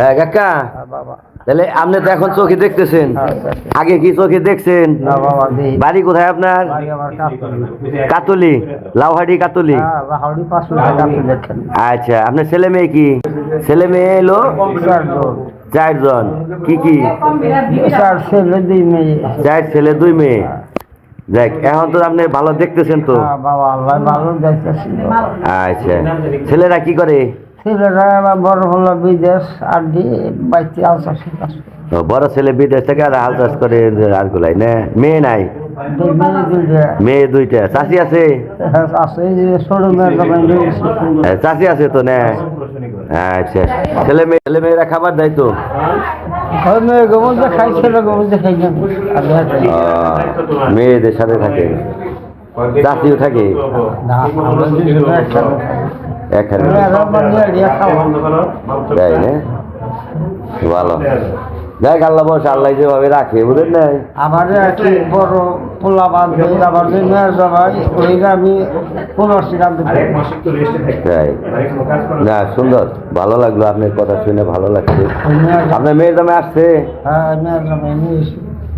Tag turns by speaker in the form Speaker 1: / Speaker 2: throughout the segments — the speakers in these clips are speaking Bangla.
Speaker 1: হ্যাঁ কাকা। তাহলে আপনি তো এখন চোখে দেখতেছেন।
Speaker 2: আচ্ছা,
Speaker 1: আগে কি চোখে দেখছেন? বাড়ি কোথায় আপনার? কাতলি। লাউহাটি কাতলি।
Speaker 2: হ্যাঁ
Speaker 1: আচ্ছা আপনার ছেলে মেয়ে কি? ছেলে মেয়ে এলো?
Speaker 2: চারজন।
Speaker 1: কি কি?
Speaker 2: চার ছেলে দুই মেয়ে।
Speaker 1: চার ছেলে দুই মেয়ে। দেখ এখন তো আপনি ভালো দেখতেছেন তো।
Speaker 2: হ্যাঁ,
Speaker 1: আচ্ছা ছেলেরা কি করে?
Speaker 2: ছেলেরা আবার বড় হলো বিদেশ আর বাইতে
Speaker 1: বড় ছেলে বিদেশ থেকে আর হাল চাষ করে আর গুলাই না? মেয়ে নাই?
Speaker 2: মেয়ে দুইটা।
Speaker 1: চাষি আছে? হ্যাঁ, চাষি আছে তো না? আচ্ছা ছেলে মেয়ে ছেলে মেয়েরা খাবার দেয় তো? মেয়েদের সাথে থাকে। চাষিও থাকে। এখানে তাই না। ভালো। দেখ আল্লাহ বস আল্লাহ যেভাবে রাখে বুঝলেন না?
Speaker 2: আমার একটি বড় পোলা বাঁধবে আবার যে মেয়ের ওইটা আমি পনেরোশি রাখতে
Speaker 1: তাই না সুন্দর। ভালো লাগল আপনার কথা শুনে ভালো লাগছে। আপনার মেয়ের জামাই আসছে?
Speaker 2: হ্যাঁ মেয়ের জবাই নিয়ে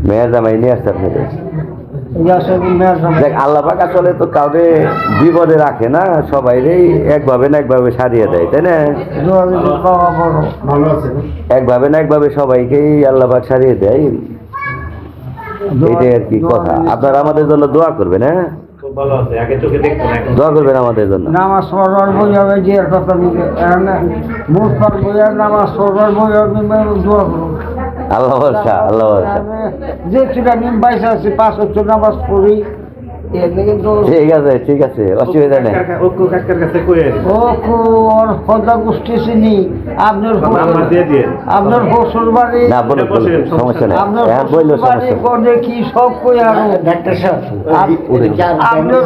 Speaker 1: মেয়ের জামাই নিয়ে আসছে আপনাদের? দেখ আল্লাহ পাক আসলে তো কাউকে বিপদে রাখে না সবাইরেই একভাবে না একভাবে সারিয়ে দেয় তাই না? একভাবে না একভাবে সবাইকেই আল্লাহ পাক সারিয়ে দেয়। এটাই আর কি কথা। আপনারা আমাদের জন্য দোয়া করবেন হ্যাঁ?
Speaker 3: খুব ভালো আছে আগে চোখে দেখতো না এখন।
Speaker 1: দোয়া করবেন আমাদের জন্য।
Speaker 2: নামাজ পড়ার বই হবে যে কথা মুখ পার বই আর নামাজ পড়ার বই হবে দোয়া করুন।
Speaker 1: আল্লাহ ভরসা আল্লাহ ভরসা।
Speaker 2: যে ঠিক আমি বাইশ আছি পাঁচ হচ্ছে নামাজ পড়ি।
Speaker 1: ঠিক আছে ঠিক আছে অসুবিধা নেই।
Speaker 2: গোষ্ঠী চিনি। আপনার
Speaker 3: নাম্বার দিয়ে দিয়ে
Speaker 2: আপনার শ্বশুর বাড়ি
Speaker 1: না বলুন সমস্যা নেই। হ্যাঁ বলল সমস্যা
Speaker 2: কি সব কই আরও
Speaker 4: ডাক্তার সাহেব
Speaker 2: আপনার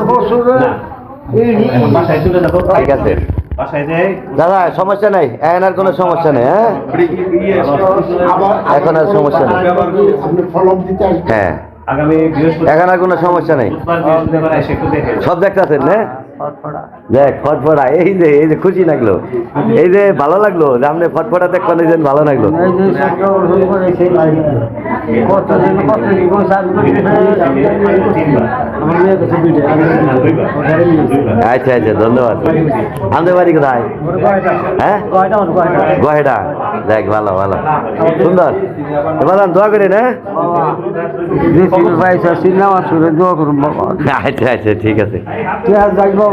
Speaker 3: যাব
Speaker 1: ঠিক আছে। দাদা সমস্যা নাই এখন আর কোনো সমস্যা নেই হ্যাঁ এখন আর সমস্যা নেই হ্যাঁ এখন আর কোনো সমস্যা নেই সব দেখতেছেন
Speaker 2: ফটফটা
Speaker 1: দেখ ফটফটা এই যে এই যে খুশি লাগল এই যে ভালো লাগল যে আপনি ফটফটা দেখবেন ভালো লাগল
Speaker 2: কতদিন কতদিন
Speaker 1: আচ্ছা আচ্ছা ধন্যবাদ। আমাদের বাড়ি কোথায়? হ্যাঁ? গহেটা। দেখ, ভালো ভালো। সুন্দর। এবার দোয়া করেন হ্যাঁ? আচ্ছা আচ্ছা ঠিক আছে।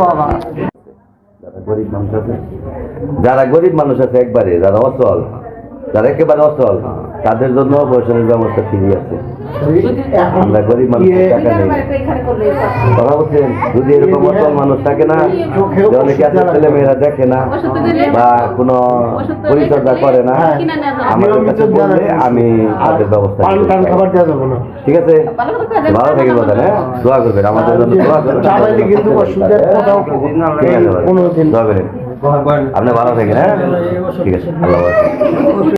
Speaker 2: বাবা
Speaker 1: যারা গরিব মানুষ আছে, যারা গরিব মানুষ আছে একবারে, যারা অচল, যারা একেবারে অচল তাদের জন্য বৈষণের ব্যবস্থা ঠিকই আছে। আমরা গরিব মানুষ টাকা নেই। কথা বলছেন? যদি এরকম অচল মানুষ থাকে না যে অনেকে আছে ছেলে মেয়েরা দেখে না বা কোনো পরিচর্যা করে না আমাদের কাছে বললে আমি তাদের ব্যবস্থা ঠিক আছে? ভালো থাকি কথা হ্যাঁ দোয়া করবেন আমাদের জন্য দোয়া করবেন। দোয়া করেন। আপনি ভালো থাকেন হ্যাঁ? ঠিক আছে আল্লাহ হাফেজ।